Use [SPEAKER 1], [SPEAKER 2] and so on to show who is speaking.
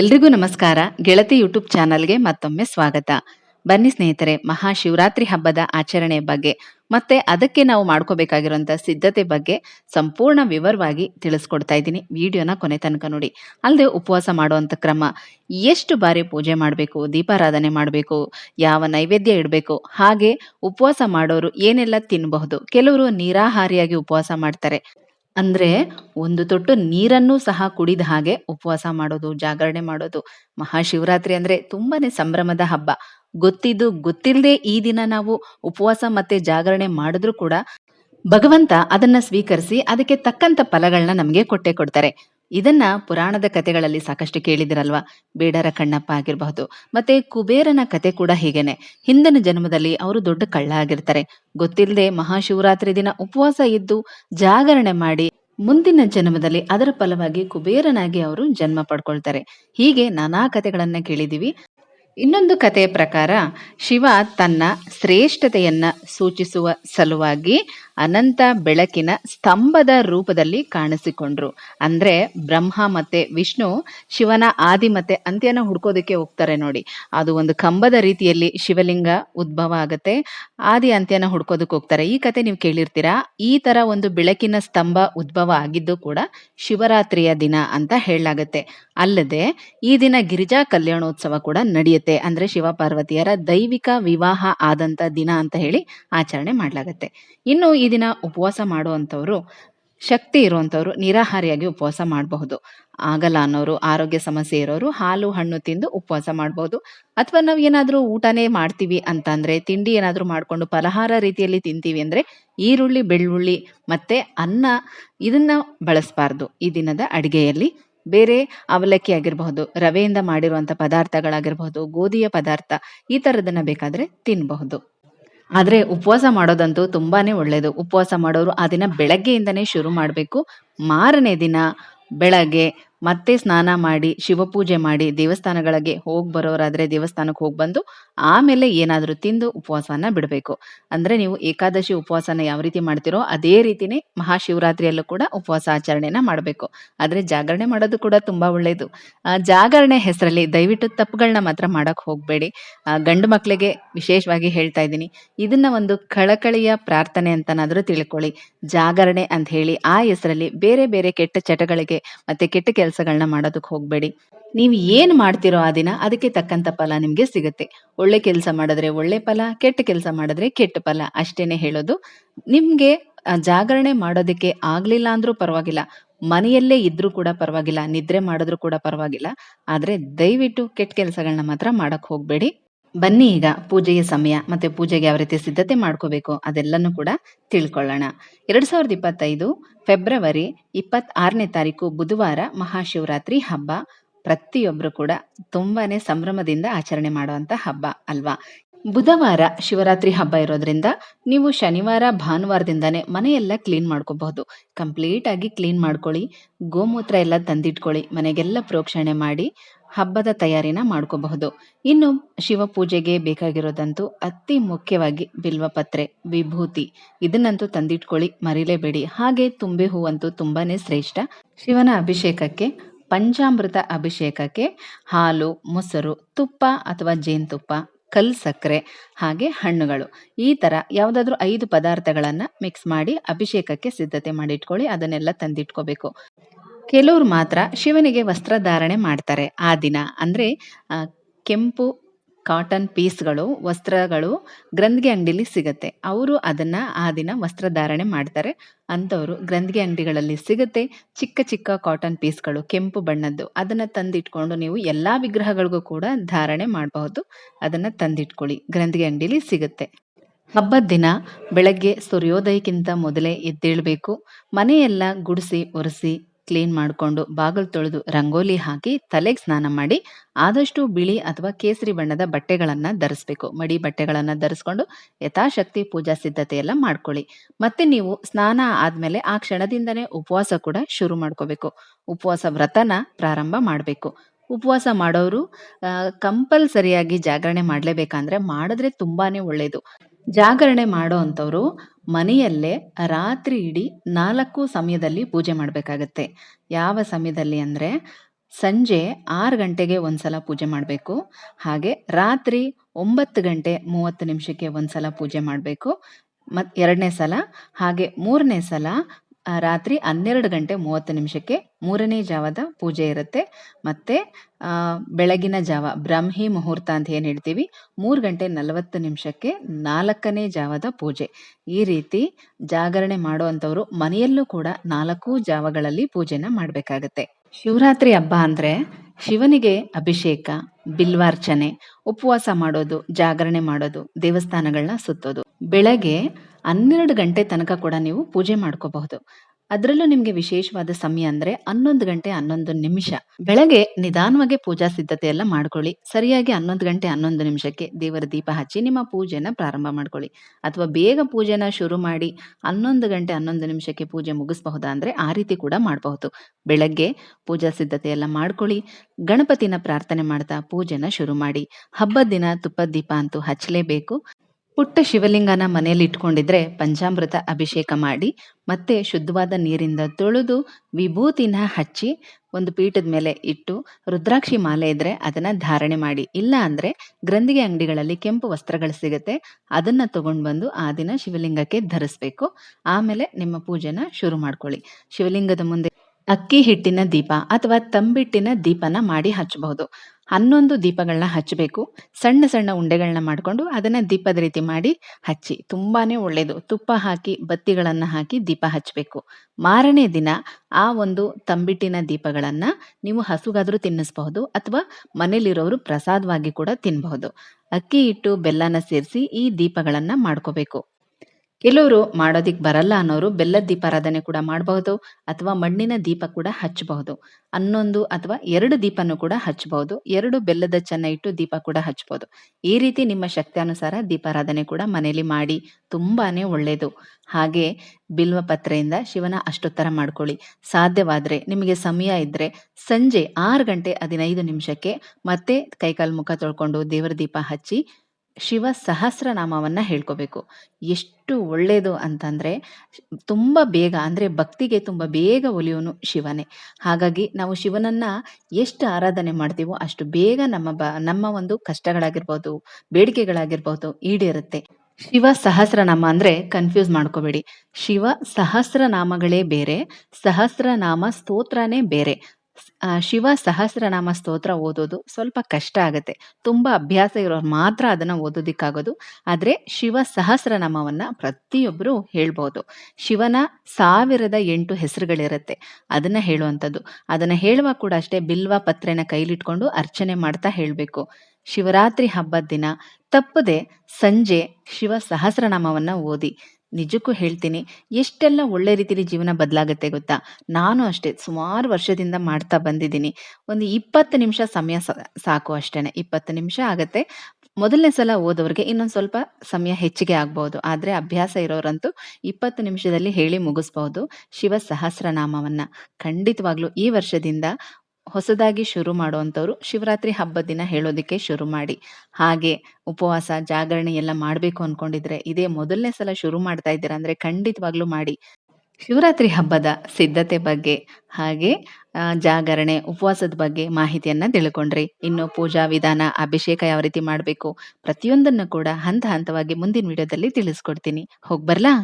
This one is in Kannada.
[SPEAKER 1] ಎಲ್ರಿಗೂ ನಮಸ್ಕಾರ. ಗೆಳತಿ ಯೂಟ್ಯೂಬ್ ಚಾನಲ್ಗೆ ಮತ್ತೊಮ್ಮೆ ಸ್ವಾಗತ. ಬನ್ನಿ ಸ್ನೇಹಿತರೆ, ಮಹಾಶಿವರಾತ್ರಿ ಹಬ್ಬದ ಆಚರಣೆ ಬಗ್ಗೆ, ಮತ್ತೆ ಅದಕ್ಕೆ ನಾವು ಮಾಡ್ಕೋಬೇಕಾಗಿರುವಂತಹ ಸಿದ್ಧತೆ ಬಗ್ಗೆ ಸಂಪೂರ್ಣ ವಿವರವಾಗಿ ತಿಳಿಸ್ಕೊಡ್ತಾ ಇದ್ದೀನಿ. ವಿಡಿಯೋನ ಕೊನೆ ತನಕ ನೋಡಿ. ಅಲ್ಲದೆ ಉಪವಾಸ ಮಾಡುವಂತ ಕ್ರಮ, ಎಷ್ಟು ಬಾರಿ ಪೂಜೆ ಮಾಡಬೇಕು, ದೀಪಾರಾಧನೆ ಮಾಡಬೇಕು, ಯಾವ ನೈವೇದ್ಯ ಇಡಬೇಕು, ಹಾಗೆ ಉಪವಾಸ ಮಾಡೋರು ಏನೆಲ್ಲ ತಿನ್ನಬಹುದು ಕೆಲವರು ನಿರಾಹಾರಿಯಾಗಿ ಉಪವಾಸ ಮಾಡ್ತಾರೆ. ಅಂದ್ರೆ ಒಂದು ತೊಟ್ಟು ನೀರನ್ನು ಸಹ ಕುಡಿದ ಹಾಗೆ ಉಪವಾಸ ಮಾಡೋದು, ಜಾಗರಣೆ ಮಾಡೋದು. ಮಹಾಶಿವರಾತ್ರಿ ಅಂದ್ರೆ ತುಂಬಾನೇ ಸಂಭ್ರಮದ ಹಬ್ಬ. ಗೊತ್ತಿದ್ದು ಗೊತ್ತಿಲ್ಲದೆ ಈ ದಿನ ನಾವು ಉಪವಾಸ ಮತ್ತೆ ಜಾಗರಣೆ ಮಾಡಿದ್ರು ಕೂಡ ಭಗವಂತ ಅದನ್ನ ಸ್ವೀಕರಿಸಿ ಅದಕ್ಕೆ ತಕ್ಕಂತ ಫಲಗಳನ್ನ ನಮಗೆ ಕೊಟ್ಟೆ ಕೊಡ್ತಾರೆ. ಇದನ್ನ ಪುರಾಣದ ಕಥೆಗಳಲ್ಲಿ ಸಾಕಷ್ಟು ಕೇಳಿದಿರಲ್ವಾ? ಬೇಡರ ಕಣ್ಣಪ್ಪ ಆಗಿರಬಹುದು. ಮತ್ತೆ ಕುಬೇರನ ಕತೆ ಕೂಡ ಹೀಗೇನೆ. ಹಿಂದಿನ ಜನ್ಮದಲ್ಲಿ ಅವರು ದೊಡ್ಡ ಕಳ್ಳ ಆಗಿರ್ತಾರೆ. ಗೊತ್ತಿಲ್ಲದೆ ಮಹಾಶಿವರಾತ್ರಿ ದಿನ ಉಪವಾಸ ಇದ್ದು ಜಾಗರಣೆ ಮಾಡಿ ಮುಂದಿನ ಜನ್ಮದಲ್ಲಿ ಅದರ ಫಲವಾಗಿ ಕುಬೇರನಾಗಿ ಅವರು ಜನ್ಮ ಪಡ್ಕೊಳ್ತಾರೆ. ಹೀಗೆ ನಾನಾ ಕಥೆಗಳನ್ನ ಕೇಳಿದೀವಿ. ಇನ್ನೊಂದು ಕಥೆಯ ಪ್ರಕಾರ ಶಿವ ತನ್ನ ಶ್ರೇಷ್ಠತೆಯನ್ನ ಸೂಚಿಸುವ ಸಲುವಾಗಿ ಅನಂತ ಬೆಳಕಿನ ಸ್ತಂಭದ ರೂಪದಲ್ಲಿ ಕಾಣಿಸಿಕೊಂಡ್ರು. ಅಂದ್ರೆ ಬ್ರಹ್ಮ ಮತ್ತೆ ವಿಷ್ಣು ಶಿವನ ಆದಿ ಮತ್ತೆ ಅಂತ್ಯನ ಹುಡ್ಕೋದಕ್ಕೆ ಹೋಗ್ತಾರೆ ನೋಡಿ. ಅದು ಒಂದು ಕಂಬದ ರೀತಿಯಲ್ಲಿ ಶಿವಲಿಂಗ ಉದ್ಭವ ಆಗತ್ತೆ. ಆದಿ ಅಂತ್ಯನ ಹುಡ್ಕೋದಕ್ಕೆ ಹೋಗ್ತಾರೆ. ಈ ಕತೆ ನೀವು ಕೇಳಿರ್ತೀರಾ? ಈ ತರ ಒಂದು ಬೆಳಕಿನ ಸ್ತಂಭ ಉದ್ಭವ ಆಗಿದ್ದು ಕೂಡ ಶಿವರಾತ್ರಿಯ ದಿನ ಅಂತ ಹೇಳಲಾಗತ್ತೆ. ಅಲ್ಲದೆ ಈ ದಿನ ಗಿರಿಜಾ ಕಲ್ಯಾಣೋತ್ಸವ ಕೂಡ ನಡೆಯುತ್ತೆ. ಅಂದ್ರೆ ಶಿವ ಪಾರ್ವತಿಯರ ದೈವಿಕ ವಿವಾಹ ಆದಂತ ದಿನ ಅಂತ ಹೇಳಿ ಆಚರಣೆ ಮಾಡ್ಲಾಗತ್ತೆ. ಇನ್ನು ಈ ದಿನ ಉಪವಾಸ ಮಾಡುವಂಥವ್ರು, ಶಕ್ತಿ ಇರುವಂಥವ್ರು ನಿರಾಹಾರಿಯಾಗಿ ಉಪವಾಸ ಮಾಡಬಹುದು. ಆಗಲ್ಲ ಅನ್ನೋರು, ಆರೋಗ್ಯ ಸಮಸ್ಯೆ ಇರೋರು ಹಾಲು, ಹಣ್ಣು ತಿಂದು ಉಪವಾಸ ಮಾಡಬಹುದು. ಅಥವಾ ನಾವು ಏನಾದರೂ ಊಟನೇ ಮಾಡ್ತೀವಿ ಅಂತಂದ್ರೆ, ತಿಂಡಿ ಏನಾದರೂ ಮಾಡ್ಕೊಂಡು ಫಲಹಾರ ರೀತಿಯಲ್ಲಿ ತಿಂತೀವಿ ಅಂದ್ರೆ ಈರುಳ್ಳಿ, ಬೆಳ್ಳುಳ್ಳಿ ಮತ್ತೆ ಅನ್ನ ಇದನ್ನ ಬಳಸಬಾರ್ದು ಈ ದಿನದ ಅಡಿಗೆಯಲ್ಲಿ. ಬೇರೆ ಅವಲಕ್ಕಿ ಆಗಿರಬಹುದು, ರವೆಯಿಂದ ಮಾಡಿರುವಂಥ ಪದಾರ್ಥಗಳಾಗಿರಬಹುದು, ಗೋಧಿಯ ಪದಾರ್ಥ ಈ ತರದನ್ನ ಬೇಕಾದ್ರೆ ತಿನ್ನಬಹುದು ಆದ್ರೆ ಉಪವಾಸ ಮಾಡೋದಂತೂ ತುಂಬಾನೇ ಒಳ್ಳೆಯದು ಉಪವಾಸ ಮಾಡೋರು ಆ ದಿನ ಬೆಳಗ್ಗೆಯಿಂದನೇ ಶುರು ಮಾಡಬೇಕು. ಮಾರನೇ ದಿನ ಬೆಳಗ್ಗೆ ಮತ್ತೆ ಸ್ನಾನ ಮಾಡಿ, ಶಿವಪೂಜೆ ಮಾಡಿ ದೇವಸ್ಥಾನಗಳಿಗೆ ಹೋಗಿ ಬರೋರಾದ್ರೆ ದೇವಸ್ಥಾನಕ್ಕೆ ಹೋಗಿ ಬಂದು ಆಮೇಲೆ ಏನಾದರೂ ತಿಂದು ಉಪವಾಸನ ಬಿಡಬೇಕು. ಅಂದ್ರೆ ನೀವು ಏಕಾದಶಿ ಉಪವಾಸನ ಯಾವ ರೀತಿ ಮಾಡ್ತಿರೋ ಅದೇ ರೀತಿನೇ ಮಹಾಶಿವರಾತ್ರಿಯಲ್ಲೂ ಕೂಡ ಉಪವಾಸ ಆಚರಣೆನ ಮಾಡಬೇಕು. ಆದ್ರೆ ಜಾಗರಣೆ ಮಾಡೋದು ಕೂಡ ತುಂಬಾ ಒಳ್ಳೆಯದು ಜಾಗರಣೆ ಹೆಸರಲ್ಲಿ ದಯವಿಟ್ಟು ತಪ್ಪುಗಳನ್ನ ಮಾತ್ರ ಮಾಡಕ್ ಹೋಗಬೇಡಿ. ಗಂಡು ಮಕ್ಕಳಿಗೆ ವಿಶೇಷವಾಗಿ ಹೇಳ್ತಾ ಇದ್ದೀನಿ. ಇದನ್ನ ಒಂದು ಕಳಕಳಿಯ ಪ್ರಾರ್ಥನೆ ಅಂತನಾದರೂ ತಿಳ್ಕೊಳ್ಳಿ. ಜಾಗರಣೆ ಅಂತ ಹೇಳಿ ಆ ಹೆಸರಲ್ಲಿ ಬೇರೆ ಬೇರೆ ಕೆಟ್ಟ ಚಟಗಳಿಗೆ ಮತ್ತೆ ಕೆಟ್ಟ ಕೆಲಸಗಳನ್ನ ಮಾಡೋದಕ್ಕೆ ಹೋಗ್ಬೇಡಿ. ನೀವು ಏನ್ ಮಾಡ್ತಿರೋ ಆ ದಿನ ಅದಕ್ಕೆ ತಕ್ಕಂತ ಫಲ ನಿಮ್ಗೆ ಸಿಗುತ್ತೆ. ಒಳ್ಳೆ ಕೆಲಸ ಮಾಡಿದ್ರೆ ಒಳ್ಳೆ ಫಲ, ಕೆಟ್ಟ ಕೆಲಸ ಮಾಡಿದ್ರೆ ಕೆಟ್ಟ ಫಲ ಅಷ್ಟೇನೆ ಹೇಳೋದು. ನಿಮ್ಗೆ ಜಾಗರಣೆ ಮಾಡೋದಕ್ಕೆ ಆಗ್ಲಿಲ್ಲ ಅಂದ್ರೂ ಪರವಾಗಿಲ್ಲ. ಮನೆಯಲ್ಲೇ ಇದ್ರೂ ಕೂಡ ಪರವಾಗಿಲ್ಲ. ನಿದ್ರೆ ಮಾಡಿದ್ರು ಕೂಡ ಪರವಾಗಿಲ್ಲ. ಆದ್ರೆ ದಯವಿಟ್ಟು ಕೆಟ್ಟ ಕೆಲಸಗಳನ್ನ ಮಾತ್ರ ಮಾಡಕ್ ಹೋಗ್ಬೇಡಿ. ಬನ್ನಿ ಈಗ ಪೂಜೆಯ ಸಮಯ ಮತ್ತೆ ಪೂಜೆಗೆ ಯಾವ ರೀತಿ ಸಿದ್ಧತೆ ಮಾಡ್ಕೋಬೇಕು ಅದೆಲ್ಲನೂ ಕೂಡ ತಿಳ್ಕೊಳ್ಳೋಣ. ಎರಡ್ ಸಾವಿರದ ಇಪ್ಪತ್ತೈದು ಫೆಬ್ರವರಿ ಇಪ್ಪತ್ತಾರನೇ ತಾರೀಕು ಬುಧವಾರ ಮಹಾಶಿವರಾತ್ರಿ ಹಬ್ಬ. ಪ್ರತಿಯೊಬ್ರು ಕೂಡ ತುಂಬಾನೇ ಸಂಭ್ರಮದಿಂದ ಆಚರಣೆ ಮಾಡುವಂತ ಹಬ್ಬ ಅಲ್ವಾ? ಬುಧವಾರ ಶಿವರಾತ್ರಿ ಹಬ್ಬ ಇರೋದ್ರಿಂದ ನೀವು ಶನಿವಾರ, ಭಾನುವಾರದಿಂದಾನೇ ಮನೆಯೆಲ್ಲ ಕ್ಲೀನ್ ಮಾಡ್ಕೋಬಹುದು. ಕಂಪ್ಲೀಟ್ ಆಗಿ ಕ್ಲೀನ್ ಮಾಡ್ಕೊಳ್ಳಿ. ಗೋಮೂತ್ರ ಎಲ್ಲ ತಂದಿಟ್ಕೊಳ್ಳಿ. ಮನೆಗೆಲ್ಲ ಪ್ರೋಕ್ಷಣೆ ಮಾಡಿ. ಹಬ್ಬದ ತಯಾರಿನ ಮಾಡ್ಕೋಬಹುದು. ಇನ್ನು ಶಿವ ಪೂಜೆಗೆ ಬೇಕಾಗಿರೋದಂತೂ ಅತಿ ಮುಖ್ಯವಾಗಿ ಬಿಲ್ವಪತ್ರೆ, ವಿಭೂತಿ. ಇದನ್ನಂತೂ ತಂದಿಟ್ಕೊಳ್ಳಿ, ಮರಿಲೇಬೇಡಿ. ಹಾಗೆ ತುಂಬೆ ಹೂವಂತೂ ತುಂಬಾನೇ ಶ್ರೇಷ್ಠ. ಶಿವನ ಅಭಿಷೇಕಕ್ಕೆ, ಪಂಚಾಮೃತ ಅಭಿಷೇಕಕ್ಕೆ ಹಾಲು, ಮೊಸರು, ತುಪ್ಪ ಅಥವಾ ಜೇನುತುಪ್ಪ, ಕಲ್ ಸಕ್ಕರೆ, ಹಾಗೆ ಹಣ್ಣುಗಳು. ಈ ಥರ ಯಾವುದಾದ್ರೂ ಐದು ಪದಾರ್ಥಗಳನ್ನು ಮಿಕ್ಸ್ ಮಾಡಿ ಅಭಿಷೇಕಕ್ಕೆ ಸಿದ್ಧತೆ ಮಾಡಿಟ್ಕೊಳ್ಳಿ, ಅದನ್ನೆಲ್ಲ ತಂದಿಟ್ಕೋಬೇಕು. ಕೆಲವ್ರು ಮಾತ್ರ ಶಿವನಿಗೆ ವಸ್ತ್ರಧಾರಣೆ ಮಾಡ್ತಾರೆ ಆ ದಿನ. ಅಂದ್ರೆ ಕೆಂಪು ಕಾಟನ್ ಪೀಸ್ಗಳು ವಸ್ತ್ರಗಳು ಗ್ರಂಥಿಗೆ ಅಂಗಡಿಲಿ ಸಿಗುತ್ತೆ. ಅವರು ಅದನ್ನ ಆ ದಿನ ವಸ್ತ್ರಧಾರಣೆ ಮಾಡ್ತಾರೆ. ಅಂಥವ್ರು ಗ್ರಂಥಿಗೆ ಅಂಗಡಿಗಳಲ್ಲಿ ಸಿಗುತ್ತೆ. ಚಿಕ್ಕ ಚಿಕ್ಕ ಕಾಟನ್ ಪೀಸ್ಗಳು ಕೆಂಪು ಬಣ್ಣದ್ದು, ಅದನ್ನ ತಂದಿಟ್ಕೊಂಡು ನೀವು ಎಲ್ಲಾ ವಿಗ್ರಹಗಳಿಗೂ ಕೂಡ ಧಾರಣೆ ಮಾಡಬಹುದು. ಅದನ್ನ ತಂದಿಟ್ಕೊಳ್ಳಿ. ಗ್ರಂಥಿಗೆ ಅಂಗಡಿಲಿ ಸಿಗುತ್ತೆ. ಹಬ್ಬದ ದಿನ ಬೆಳಗ್ಗೆ ಸೂರ್ಯೋದಯಕ್ಕಿಂತ ಮೊದಲೇ ಎದ್ದೇಳಬೇಕು. ಮನೆಯೆಲ್ಲ ಗುಡಿಸಿ, ಒರೆಸಿ ಕ್ಲೀನ್ ಮಾಡಿಕೊಂಡು ಬಾಗಿಲು ತೊಳೆದು ರಂಗೋಲಿ ಹಾಕಿ ತಲೆಗೆ ಸ್ನಾನ ಮಾಡಿ ಆದಷ್ಟು ಬಿಳಿ ಅಥವಾ ಕೇಸರಿ ಬಣ್ಣದ ಬಟ್ಟೆಗಳನ್ನ ಧರಿಸ್ಬೇಕು. ಮಡಿ ಬಟ್ಟೆಗಳನ್ನ ಧರಿಸ್ಕೊಂಡು ಯಥಾಶಕ್ತಿ ಪೂಜಾ ಸಿದ್ಧತೆ ಎಲ್ಲ ಮಾಡ್ಕೊಳ್ಳಿ. ಮತ್ತೆ ನೀವು ಸ್ನಾನ ಆದ್ಮೇಲೆ ಆ ಕ್ಷಣದಿಂದನೇ ಉಪವಾಸ ಕೂಡ ಶುರು ಮಾಡ್ಕೋಬೇಕು. ಉಪವಾಸ ವ್ರತನ ಪ್ರಾರಂಭ ಮಾಡಬೇಕು. ಉಪವಾಸ ಮಾಡೋರು ಕಂಪಲ್ಸರಿಯಾಗಿ ಜಾಗರಣೆ ಮಾಡಲೇಬೇಕಂದ್ರೆ ಮಾಡಿದ್ರೆ ತುಂಬಾನೇ ಒಳ್ಳೇದು. ಜಾಗರಣೆ ಮಾಡೋ ಅಂಥವ್ರು ಮನೆಯಲ್ಲೇ ರಾತ್ರಿ ಇಡೀ ನಾಲ್ಕು ಸಮಯದಲ್ಲಿ ಪೂಜೆ ಮಾಡಬೇಕಾಗತ್ತೆ ಯಾವ ಸಮಯದಲ್ಲಿ ಅಂದರೆ ಸಂಜೆ ಆರು ಗಂಟೆಗೆ ಒಂದ್ಸಲ ಪೂಜೆ ಮಾಡಬೇಕು. ಹಾಗೆ ರಾತ್ರಿ ಒಂಬತ್ತು ಗಂಟೆ 30 ನಿಮಿಷಕ್ಕೆ ಒಂದ್ಸಲ ಪೂಜೆ ಮಾಡಬೇಕು. ಮತ್ ಎರಡನೇ ಸಲ, ಹಾಗೆ ಮೂರನೇ ಸಲ ರಾತ್ರಿ 12 ಗಂಟೆ 30 ನಿಮಿಷಕ್ಕೆ ಮೂರನೇ ಜಾವದ ಪೂಜೆ ಇರುತ್ತೆ. ಮತ್ತೆ ಬೆಳಗಿನ ಜಾವ ಬ್ರಾಹ್ಮಿ ಮುಹೂರ್ತ ಅಂತ ಏನು ಹೇಳ್ತೀವಿ ಮೂರು ಗಂಟೆ 40 ನಿಮಿಷಕ್ಕೆ ನಾಲ್ಕನೇ ಜಾವದ ಪೂಜೆ. ಈ ರೀತಿ ಜಾಗರಣೆ ಮಾಡುವಂಥವ್ರು ಮನೆಯಲ್ಲೂ ಕೂಡ ನಾಲ್ಕು ಜಾವಗಳಲ್ಲಿ ಪೂಜೆನ ಮಾಡಬೇಕಾಗತ್ತೆ. ಶಿವರಾತ್ರಿ ಹಬ್ಬ ಅಂದರೆ ಶಿವನಿಗೆ ಅಭಿಷೇಕ, ಬಿಲ್ವಾರ್ಚನೆ, ಉಪವಾಸ ಮಾಡೋದು, ಜಾಗರಣೆ ಮಾಡೋದು, ದೇವಸ್ಥಾನಗಳನ್ನ ಸುತ್ತೋದು. ಬೆಳಗ್ಗೆ 12 ಗಂಟೆ ತನಕ ಕೂಡ ನೀವು ಪೂಜೆ ಮಾಡ್ಕೋಬಹುದು. ಅದರಲ್ಲೂ ನಿಮಗೆ ವಿಶೇಷವಾದ ಸಮಯ ಅಂದ್ರೆ 11 ಗಂಟೆ 11 ನಿಮಿಷ. ಬೆಳಗ್ಗೆ ನಿಧಾನವಾಗಿ ಪೂಜಾ ಸಿದ್ಧತೆ ಎಲ್ಲ ಮಾಡ್ಕೊಳ್ಳಿ. ಸರಿಯಾಗಿ 11 ಗಂಟೆ 11 ನಿಮಿಷಕ್ಕೆ ದೇವರ ದೀಪ ಹಚ್ಚಿ ನಿಮ್ಮ ಪೂಜೆನ ಪ್ರಾರಂಭ ಮಾಡ್ಕೊಳ್ಳಿ. ಅಥವಾ ಬೇಗ ಪೂಜೆನ ಶುರು ಮಾಡಿ 11 ಗಂಟೆ 11 ನಿಮಿಷಕ್ಕೆ ಪೂಜೆ ಮುಗಿಸಬಹುದಾ ಅಂದ್ರೆ ಆ ರೀತಿ ಕೂಡ ಮಾಡಬಹುದು. ಬೆಳಗ್ಗೆ ಪೂಜಾ ಸಿದ್ಧತೆ ಎಲ್ಲ ಮಾಡ್ಕೊಳ್ಳಿ. ಗಣಪತಿನ ಪ್ರಾರ್ಥನೆ ಮಾಡ್ತಾ ಪೂಜೆನ ಶುರು ಮಾಡಿ. ಹಬ್ಬದ ದಿನ ತುಪ್ಪದ ದೀಪ ಅಂತೂ ಹಚ್ಚಲೇಬೇಕು. ಪುಟ್ಟ ಶಿವಲಿಂಗನ ಮನೆಯಲ್ಲಿ ಇಟ್ಕೊಂಡಿದ್ರೆ ಪಂಚಾಮೃತ ಅಭಿಷೇಕ ಮಾಡಿ, ಮತ್ತೆ ಶುದ್ಧವಾದ ನೀರಿಂದ ತೊಳೆದು ವಿಭೂತಿನ ಹಚ್ಚಿ ಒಂದು ಪೀಠದ ಮೇಲೆ ಇಟ್ಟು ರುದ್ರಾಕ್ಷಿ ಮಾಲೆ ಇದ್ರೆ ಅದನ್ನ ಧಾರಣೆ ಮಾಡಿ. ಇಲ್ಲ ಅಂದ್ರೆ ಗ್ರಂಥಿಗೆ ಅಂಗಡಿಗಳಲ್ಲಿ ಕೆಂಪು ವಸ್ತ್ರಗಳು ಸಿಗುತ್ತೆ. ಅದನ್ನ ತಗೊಂಡು ಬಂದು ಆ ದಿನ ಶಿವಲಿಂಗಕ್ಕೆ ಧರಿಸ್ಬೇಕು. ಆಮೇಲೆ ನಿಮ್ಮ ಪೂಜೆನ ಶುರು ಮಾಡ್ಕೊಳ್ಳಿ. ಶಿವಲಿಂಗದ ಮುಂದೆ ಅಕ್ಕಿ ಹಿಟ್ಟಿನ ದೀಪ ಅಥವಾ ತಂಬಿಟ್ಟಿನ ದೀಪನ ಮಾಡಿ ಹಚ್ಚಬಹುದು. 11 ದೀಪಗಳನ್ನ ಹಚ್ಚಬೇಕು. ಸಣ್ಣ ಸಣ್ಣ ಉಂಡೆಗಳನ್ನ ಮಾಡಿಕೊಂಡು ಅದನ್ನ ದೀಪದ ರೀತಿ ಮಾಡಿ ಹಚ್ಚಿ. ತುಂಬಾನೇ ಒಳ್ಳೆಯದು ತುಪ್ಪ ಹಾಕಿ ಬತ್ತಿಗಳನ್ನು ಹಾಕಿ ದೀಪ ಹಚ್ಚಬೇಕು. ಮಾರನೇ ದಿನ ಆ ಒಂದು ತಂಬಿಟ್ಟಿನ ದೀಪಗಳನ್ನು ನೀವು ಹಸುಗಾದರೂ ತಿನ್ನಿಸಬಹುದು ಅಥವಾ ಮನೇಲಿರೋರು ಪ್ರಸಾದವಾಗಿ ಕೂಡ ತಿನ್ನಬಹುದು. ಅಕ್ಕಿ ಹಿಟ್ಟು, ಬೆಲ್ಲನ ಸೇರಿಸಿ ಈ ದೀಪಗಳನ್ನು ಮಾಡ್ಕೋಬೇಕು. ಕೆಲವರು ಮಾಡೋದಿಕ್ ಬರಲ್ಲ ಅನ್ನೋರು ಬೆಲ್ಲದ ದೀಪಾರಾಧನೆ ಕೂಡ ಮಾಡಬಹುದು ಅಥವಾ ಮಣ್ಣಿನ ದೀಪ ಕೂಡ ಹಚ್ಚಬಹುದು. 11 ಅಥವಾ ಎರಡು ದೀಪನೂ ಕೂಡ ಹಚ್ಚಬಹುದು. ಎರಡು ಬೆಲ್ಲದ ಚೆನ್ನ ಇಟ್ಟು ದೀಪ ಕೂಡ ಹಚ್ಚಬಹುದು. ಈ ರೀತಿ ನಿಮ್ಮ ಶಕ್ತಿಯಾನುಸಾರ ದೀಪಾರಾಧನೆ ಕೂಡ ಮನೆಯಲ್ಲಿ ಮಾಡಿ. ತುಂಬಾನೇ ಒಳ್ಳೆಯದು ಹಾಗೆ ಬಿಲ್ವ ಪತ್ರೆಯಿಂದ ಶಿವನ ಅಷ್ಟೋತ್ತರ ಮಾಡ್ಕೊಳ್ಳಿ. ಸಾಧ್ಯವಾದ್ರೆ ನಿಮಗೆ ಸಮಯ ಇದ್ರೆ ಸಂಜೆ ಆರು ಗಂಟೆ 15 ನಿಮಿಷಕ್ಕೆ ಮತ್ತೆ ಕೈಕಾಲು ಮುಖ ತೊಳ್ಕೊಂಡು ದೇವರ ದೀಪ ಹಚ್ಚಿ ಶಿವ ಸಹಸ್ರನಾಮವನ್ನ ಹೇಳ್ಕೋಬೇಕು. ಎಷ್ಟು ಒಳ್ಳೇದು ಅಂತಂದ್ರೆ ತುಂಬಾ ಬೇಗ ಅಂದ್ರೆ ಭಕ್ತಿಗೆ ತುಂಬಾ ಬೇಗ ಒಲಿಯೋನು ಶಿವನೇ. ಹಾಗಾಗಿ ನಾವು ಶಿವನನ್ನ ಎಷ್ಟು ಆರಾಧನೆ ಮಾಡ್ತೀವೋ ಅಷ್ಟು ಬೇಗ ನಮ್ಮ ಬ ನಮ್ಮ ಒಂದು ಕಷ್ಟಗಳಾಗಿರ್ಬೋದು ಬೇಡಿಕೆಗಳಾಗಿರ್ಬೋದು ಈಡೇರುತ್ತೆ. ಶಿವ ಸಹಸ್ರನಾಮ ಅಂದ್ರೆ ಕನ್ಫ್ಯೂಸ್ ಮಾಡ್ಕೋಬೇಡಿ. ಶಿವ ಸಹಸ್ರನಾಮಗಳೇ ಬೇರೆ, ಸಹಸ್ರನಾಮ ಸ್ತೋತ್ರನೇ ಬೇರೆ. ಶಿವ ಸಹಸ್ರನಾಮ ಸ್ತೋತ್ರ ಓದೋದು ಸ್ವಲ್ಪ ಕಷ್ಟ ಆಗುತ್ತೆ ತುಂಬಾ ಅಭ್ಯಾಸ ಇರೋರು ಮಾತ್ರ ಅದನ್ನ ಓದೋದಿಕ್ಕಾಗೋದು. ಆದ್ರೆ ಶಿವ ಸಹಸ್ರನಾಮವನ್ನ ಪ್ರತಿಯೊಬ್ಬರು ಹೇಳ್ಬೋದು ಶಿವನ ಸಾವಿರದ ಎಂಟು ಹೆಸರುಗಳಿರುತ್ತೆ ಅದನ್ನ ಹೇಳುವಂಥದ್ದು. ಅದನ್ನ ಹೇಳುವ ಕೂಡ ಅಷ್ಟೇ ಬಿಲ್ವ ಪತ್ರೆನ ಕೈಲಿಟ್ಕೊಂಡು ಅರ್ಚನೆ ಮಾಡ್ತಾ ಹೇಳ್ಬೇಕು. ಶಿವರಾತ್ರಿ ಹಬ್ಬದ ದಿನ ತಪ್ಪದೆ ಸಂಜೆ ಶಿವ ಸಹಸ್ರನಾಮವನ್ನ ಓದಿ. ನಿಜಕ್ಕೂ ಹೇಳ್ತೀನಿ, ಎಷ್ಟೆಲ್ಲ ಒಳ್ಳೆ ರೀತಿಲಿ ಜೀವನ ಬದಲಾಗುತ್ತೆ ಗೊತ್ತಾ? ನಾನು ಅಷ್ಟೇ ಸುಮಾರು ವರ್ಷದಿಂದ ಮಾಡ್ತಾ ಬಂದಿದ್ದೀನಿ. ಒಂದು 20 ನಿಮಿಷ ಸಮಯ ಸಾಕು ಅಷ್ಟೇ 20 ನಿಮಿಷ ಆಗುತ್ತೆ ಮೊದಲನೇ ಸಲ ಓದೋರಿಗೆ ಇನ್ನೊಂದು ಸ್ವಲ್ಪ ಸಮಯ ಹೆಚ್ಚಿಗೆ ಆಗ್ಬೋದು ಆದರೆ ಅಭ್ಯಾಸ ಇರೋರಂತೂ 20 ನಿಮಿಷದಲ್ಲಿ ಹೇಳಿ ಮುಗಿಸ್ಬಹುದು. ಶಿವ ಸಹಸ್ರನಾಮವನ್ನು ಖಂಡಿತವಾಗ್ಲೂ ಈ ವರ್ಷದಿಂದ ಹೊಸದಾಗಿ ಶುರು ಮಾಡುವಂಥವ್ರು ಶಿವರಾತ್ರಿ ಹಬ್ಬದ ದಿನ ಹೇಳೋದಕ್ಕೆ ಶುರು ಮಾಡಿ. ಹಾಗೆ ಉಪವಾಸ, ಜಾಗರಣೆ ಎಲ್ಲ ಮಾಡಬೇಕು ಅನ್ಕೊಂಡಿದ್ರೆ ಇದೇ ಮೊದಲನೇ ಸಲ ಶುರು ಮಾಡ್ತಾ ಇದ್ದೀರಾ ಅಂದ್ರೆ ಖಂಡಿತವಾಗ್ಲೂ ಮಾಡಿ. ಶಿವರಾತ್ರಿ ಹಬ್ಬದ ಸಿದ್ಧತೆ ಬಗ್ಗೆ ಹಾಗೆ ಜಾಗರಣೆ, ಉಪವಾಸದ ಬಗ್ಗೆ ಮಾಹಿತಿಯನ್ನ ತಿಳ್ಕೊಂಡ್ರಿ. ಇನ್ನು ಪೂಜಾ ವಿಧಾನ, ಅಭಿಷೇಕ ಯಾವ ರೀತಿ ಮಾಡಬೇಕು ಪ್ರತಿಯೊಂದನ್ನು ಕೂಡ ಹಂತ ಹಂತವಾಗಿ ಮುಂದಿನ ವಿಡಿಯೋದಲ್ಲಿ ತಿಳಿಸ್ಕೊಡ್ತೀನಿ. ಹೋಗ್ಬರ್ಲಾ?